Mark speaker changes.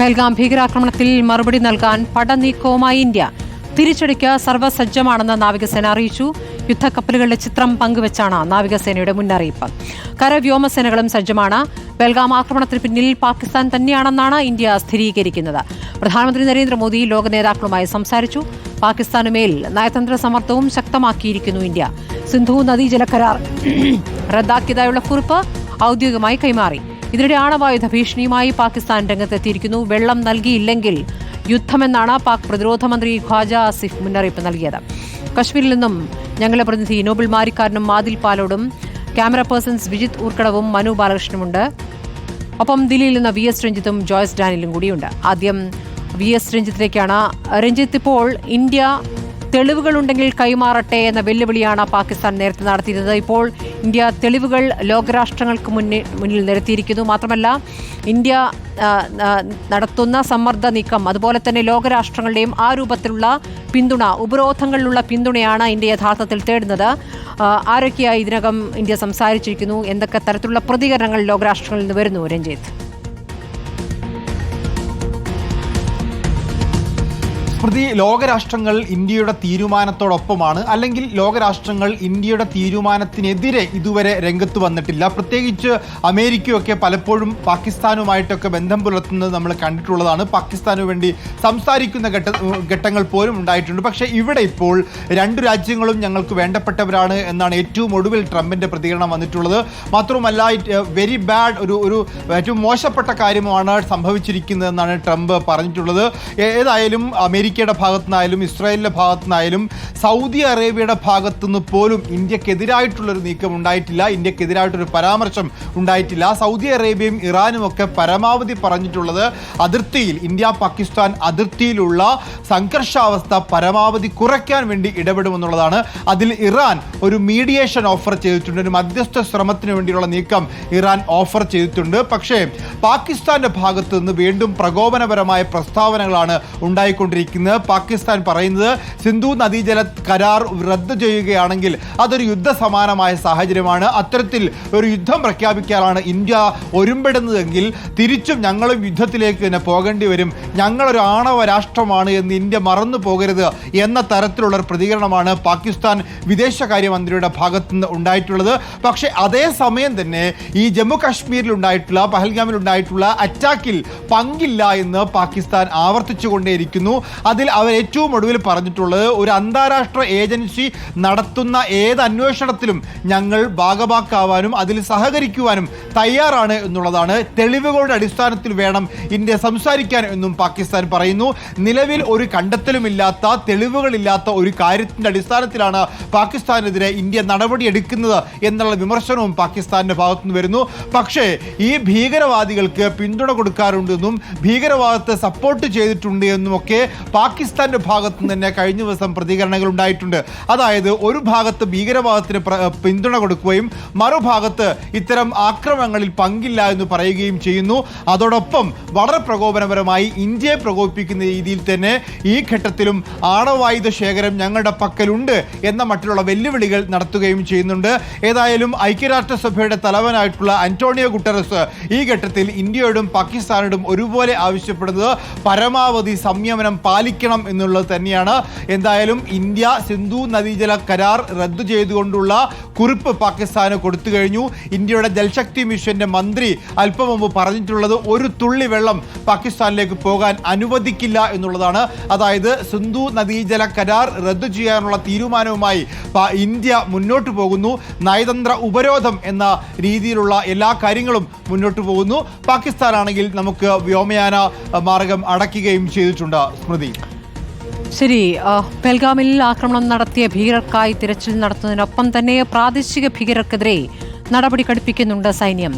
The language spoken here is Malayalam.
Speaker 1: പെൽഗാം ഭീകരാക്രമണത്തിൽ മറുപടി നൽകാൻ പടനീക്കവുമായി ഇന്ത്യ. തിരിച്ചടിക്ക് സർവസജ്ജമാണെന്ന് നാവികസേന അറിയിച്ചു. യുദ്ധക്കപ്പലുകളുടെ ചിത്രം പങ്കുവച്ചാണ് നാവികസേനയുടെ മുന്നറിയിപ്പ്. കരവ്യോമസേനകളും സജ്ജമാണ്. ബൽഗാം ആക്രമണത്തിന് പിന്നിൽ പാകിസ്ഥാൻ തന്നെയാണെന്നാണ് ഇന്ത്യ സ്ഥിരീകരിക്കുന്നത്. പ്രധാനമന്ത്രി നരേന്ദ്രമോദി ലോക നേതാക്കളുമായി സംസാരിച്ചു. പാകിസ്ഥാനുമേൽ നയതന്ത്ര സമ്മർദ്ദവും ശക്തമാക്കിയിരിക്കുന്നു ഇന്ത്യ. സിന്ധു നദീജല കരാർ റദ്ദാക്കിയതായുള്ള കുറിപ്പ് ഔദ്യോഗികമായി കൈമാറി. ഇതിനിടെ ആണവായുധ ഭീഷണിയുമായി പാകിസ്ഥാൻ രംഗത്തെത്തിയിരിക്കുന്നു. വെള്ളം നൽകിയില്ലെങ്കിൽ യുദ്ധമെന്നാണ് പാക് പ്രതിരോധ മന്ത്രി ഖ്വാജ ആസിഫ് മുന്നറിയിപ്പ് നൽകിയത്. കശ്മീരിൽ നിന്നും ഞങ്ങളുടെ പ്രതിനിധി നോബിൾ മാരിക്കാരനും മാദിൽ പാലോടും ക്യാമറ പേഴ്സൺസ് വിജിത് ഊർക്കടവും മനു ബാലകൃഷ്ണനുമുണ്ട് ഒപ്പം ദില്ലിയിൽ നിന്ന് വി എസ് രഞ്ജിത്തും ജോയ്സ് ഡാനിലും കൂടിയുണ്ട്. ആദ്യം വി എസ് രഞ്ജിത്തിലേക്കാണ്. രഞ്ജിത്ത് ഇപ്പോൾ ഇന്ത്യ തെളിവുകളുണ്ടെങ്കിൽ കൈമാറട്ടെ എന്ന വെല്ലുവിളിയാണ് പാകിസ്ഥാൻ നേരത്തെ നടത്തിയിരുന്നത്. ഇപ്പോൾ ഇന്ത്യ തെളിവുകൾ ലോകരാഷ്ട്രങ്ങൾക്ക് മുന്നിൽ മുന്നിൽ നിരത്തിയിരിക്കുന്നു. മാത്രമല്ല ഇന്ത്യ നടത്തുന്ന സമ്മർദ്ദ നീക്കം അതുപോലെ തന്നെ ലോകരാഷ്ട്രങ്ങളുടെയും ആ രൂപത്തിലുള്ള പിന്തുണ ഉപരോധങ്ങളിലുള്ള പിന്തുണയാണ് ഇന്ത്യ യഥാർത്ഥത്തിൽ തേടുന്നത്. ആരൊക്കെയായി ഇതിനകം ഇന്ത്യ സംസാരിച്ചിരിക്കുന്നു? എന്തൊക്കെ തരത്തിലുള്ള പ്രതികരണങ്ങൾ ലോകരാഷ്ട്രങ്ങളിൽ നിന്ന് വരുന്നു രഞ്ജിത്ത്?
Speaker 2: സ്മൃതി ലോകരാഷ്ട്രങ്ങൾ ഇന്ത്യയുടെ തീരുമാനത്തോടൊപ്പമാണ് അല്ലെങ്കിൽ ലോകരാഷ്ട്രങ്ങൾ ഇന്ത്യയുടെ തീരുമാനത്തിനെതിരെ ഇതുവരെ രംഗത്ത് വന്നിട്ടില്ല. പ്രത്യേകിച്ച് അമേരിക്കയൊക്കെ പലപ്പോഴും പാകിസ്ഥാനുമായിട്ടൊക്കെ ബന്ധം പുലർത്തുന്നത് നമ്മൾ കണ്ടിട്ടുള്ളതാണ്. പാകിസ്ഥാനു വേണ്ടി സംസാരിക്കുന്ന ഘട്ട ഘട്ടങ്ങൾ പോലും ഉണ്ടായിട്ടുണ്ട്. പക്ഷേ ഇവിടെ ഇപ്പോൾ രണ്ടു രാജ്യങ്ങളും ഞങ്ങൾക്ക് വേണ്ടപ്പെട്ടവരാണ് എന്നാണ് ഏറ്റവും ഒടുവിൽ ട്രംപിന്റെ പ്രതികരണം വന്നിട്ടുള്ളത്. മാത്രവുമല്ല വെരി ബാഡ് ഒരു ഒരു ഏറ്റവും മോശപ്പെട്ട കാര്യമാണ് സംഭവിച്ചിരിക്കുന്നതെന്നാണ് ട്രംപ് പറഞ്ഞിട്ടുള്ളത്. ഏതായാലും ഏതായാലും അമേരിക്കയുടെ ഭാഗത്തുനിന്നായാലും ഇസ്രായേലിന്റെ ഭാഗത്തുനിന്നായാലും സൗദി അറേബ്യയുടെ ഭാഗത്തുനിന്ന് പോലും ഇന്ത്യക്കെതിരായിട്ടുള്ളൊരു നീക്കം ഉണ്ടായിട്ടില്ല. ഇന്ത്യക്കെതിരായിട്ടൊരു പരാമർശം ഉണ്ടായിട്ടില്ല. സൗദി അറേബ്യയും ഇറാനും ഒക്കെ പരമാവധി പറഞ്ഞിട്ടുള്ളത് അതിർത്തിയിൽ ഇന്ത്യ പാകിസ്ഥാൻ അതിർത്തിയിലുള്ള സംഘർഷാവസ്ഥ പരമാവധി കുറയ്ക്കാൻ വേണ്ടി ഇടപെടുമെന്നുള്ളതാണ്. അതിൽ ഇറാൻ ഒരു മീഡിയേഷൻ ഓഫർ ചെയ്തിട്ടുണ്ട്. ഒരു മധ്യസ്ഥ ശ്രമത്തിന് വേണ്ടിയുള്ള നീക്കം ഇറാൻ ഓഫർ ചെയ്തിട്ടുണ്ട്. പക്ഷേ പാകിസ്ഥാന്റെ ഭാഗത്തുനിന്ന് വീണ്ടും പ്രകോപനപരമായ പ്രസ്താവനകളാണ് ഉണ്ടായിക്കൊണ്ടിരിക്കുന്നത്. പാകിസ്ഥാൻ പറയുന്നത് സിന്ധു നദീജല കരാർ റദ്ദ് ചെയ്യുകയാണെങ്കിൽ അതൊരു യുദ്ധസമാനമായ സാഹചര്യമാണ്. അത്തരത്തിൽ ഒരു യുദ്ധം പ്രഖ്യാപിക്കാനാണ് ഇന്ത്യ ഒരുമ്പെടുന്നതെങ്കിൽ തിരിച്ചും ഞങ്ങളും യുദ്ധത്തിലേക്ക് തന്നെ പോകേണ്ടി വരും. ഞങ്ങളൊരു ആണവ രാഷ്ട്രമാണ് എന്ന് ഇന്ത്യ മറന്നു പോകരുത് എന്ന തരത്തിലുള്ള പ്രതികരണമാണ് പാകിസ്ഥാൻ വിദേശകാര്യമന്ത്രിയുടെ ഭാഗത്തു നിന്ന് ഉണ്ടായിട്ടുള്ളത്. പക്ഷേ അതേസമയം തന്നെ ഈ ജമ്മു കാശ്മീരിൽ ഉണ്ടായിട്ടുള്ള പഹൽഗാമിൽ ഉണ്ടായിട്ടുള്ള അറ്റാക്കിൽ പങ്കില്ല എന്ന് പാകിസ്ഥാൻ ആവർത്തിച്ചുകൊണ്ടേയിരിക്കുന്നു. അതിൽ അവർ ഏറ്റവും ഒടുവിൽ പറഞ്ഞിട്ടുള്ളത് ഒരു അന്താരാഷ്ട്ര ഏജൻസി നടത്തുന്ന ഏത് അന്വേഷണത്തിലും ഞങ്ങൾ ഭാഗമാക്കാവാനും അതിൽ സഹകരിക്കുവാനും തയ്യാറാണ് എന്നുള്ളതാണ് തെളിവുകളുടെ അടിസ്ഥാനത്തിൽ വേണം ഇന്ത്യ സംസാരിക്കാൻ എന്നും പാകിസ്ഥാൻ പറയുന്നു. നിലവിൽ ഒരു കണ്ടെത്തലുമില്ലാത്ത തെളിവുകളില്ലാത്ത ഒരു കാര്യത്തിന്റെ അടിസ്ഥാനത്തിലാണ് പാകിസ്ഥാനെതിരെ ഇന്ത്യ നടപടിയെടുക്കുന്നത് എന്നുള്ള വിമർശനവും പാകിസ്ഥാന്റെ ഭാഗത്തുനിന്ന് വരുന്നു. പക്ഷേ ഈ ഭീകരവാദികൾക്ക് പിന്തുണ കൊടുക്കാറുണ്ടെന്നും ഭീകരവാദത്തെ സപ്പോർട്ട് ചെയ്തിട്ടുണ്ട് എന്നുമൊക്കെ പാകിസ്ഥാന്റെ ഭാഗത്തു നിന്ന് തന്നെ കഴിഞ്ഞ ദിവസം പ്രതികരണങ്ങൾ ഉണ്ടായിട്ടുണ്ട്. അതായത് ഒരു ഭാഗത്ത് ഭീകരവാദത്തിന് പിന്തുണ കൊടുക്കുകയും മറുഭാഗത്ത് ഇത്തരം ആക്രമണങ്ങളിൽ പങ്കില്ല എന്ന് പറയുകയും ചെയ്യുന്നു. അതോടൊപ്പം വളരെ പ്രകോപനപരമായി ഇന്ത്യയെ പ്രകോപിപ്പിക്കുന്ന രീതിയിൽ തന്നെ ഈ ഘട്ടത്തിലും ആണവായുധ ശേഖരം ഞങ്ങളുടെ പക്കലുണ്ട് എന്ന മട്ടിലുള്ള വെല്ലുവിളികൾ നടത്തുകയും ചെയ്യുന്നുണ്ട്. ഏതായാലും ഐക്യരാഷ്ട്രസഭയുടെ തലവനായിട്ടുള്ള അന്റോണിയോ ഗുട്ടറസ് ഈ ഘട്ടത്തിൽ ഇന്ത്യയോടും പാകിസ്ഥാനോടും ഒരുപോലെ ആവശ്യപ്പെടുന്നത് പരമാവധി സംയമനം പാലിക്കണം എന്നുള്ളത് തന്നെയാണ്. എന്തായാലും ഇന്ത്യ സിന്ധു നദീജല കരാർ റദ്ദു ചെയ്തുകൊണ്ടുള്ള കുറിപ്പ് പാകിസ്ഥാന് കൊടുത്തു കഴിഞ്ഞു. ഇന്ത്യയുടെ ജൽശക്തി മിഷന്റെ മന്ത്രി അല്പം മുമ്പ് പറഞ്ഞിട്ടുള്ളത് ഒരു തുള്ളി വെള്ളം പാകിസ്ഥാനിലേക്ക് പോകാൻ അനുവദിക്കില്ല എന്നുള്ളതാണ്. അതായത് സിന്ധു നദീജല കരാർ റദ്ദു ചെയ്യാനുള്ള തീരുമാനവുമായി ഇന്ത്യ മുന്നോട്ട് പോകുന്നു. നയതന്ത്ര ഉപരോധം എന്ന രീതിയിലുള്ള എല്ലാ കാര്യങ്ങളും മുന്നോട്ട് പോകുന്നു. പാകിസ്ഥാനാണെങ്കിൽ നമുക്ക് വ്യോമയാന മാർഗം അടയ്ക്കുകയും ചെയ്തിട്ടുണ്ട്. സ്മൃതി.
Speaker 1: ശരി ബെൽഗാമിൽ ആക്രമണം നടത്തിയ ഭീകരർക്കായി തിരച്ചിൽ നടത്തുന്നതിനൊപ്പം തന്നെ പ്രാദേശിക ഭീകരർക്കെതിരെ നടപടി കടുപ്പിക്കുന്നുണ്ട് സൈന്യം.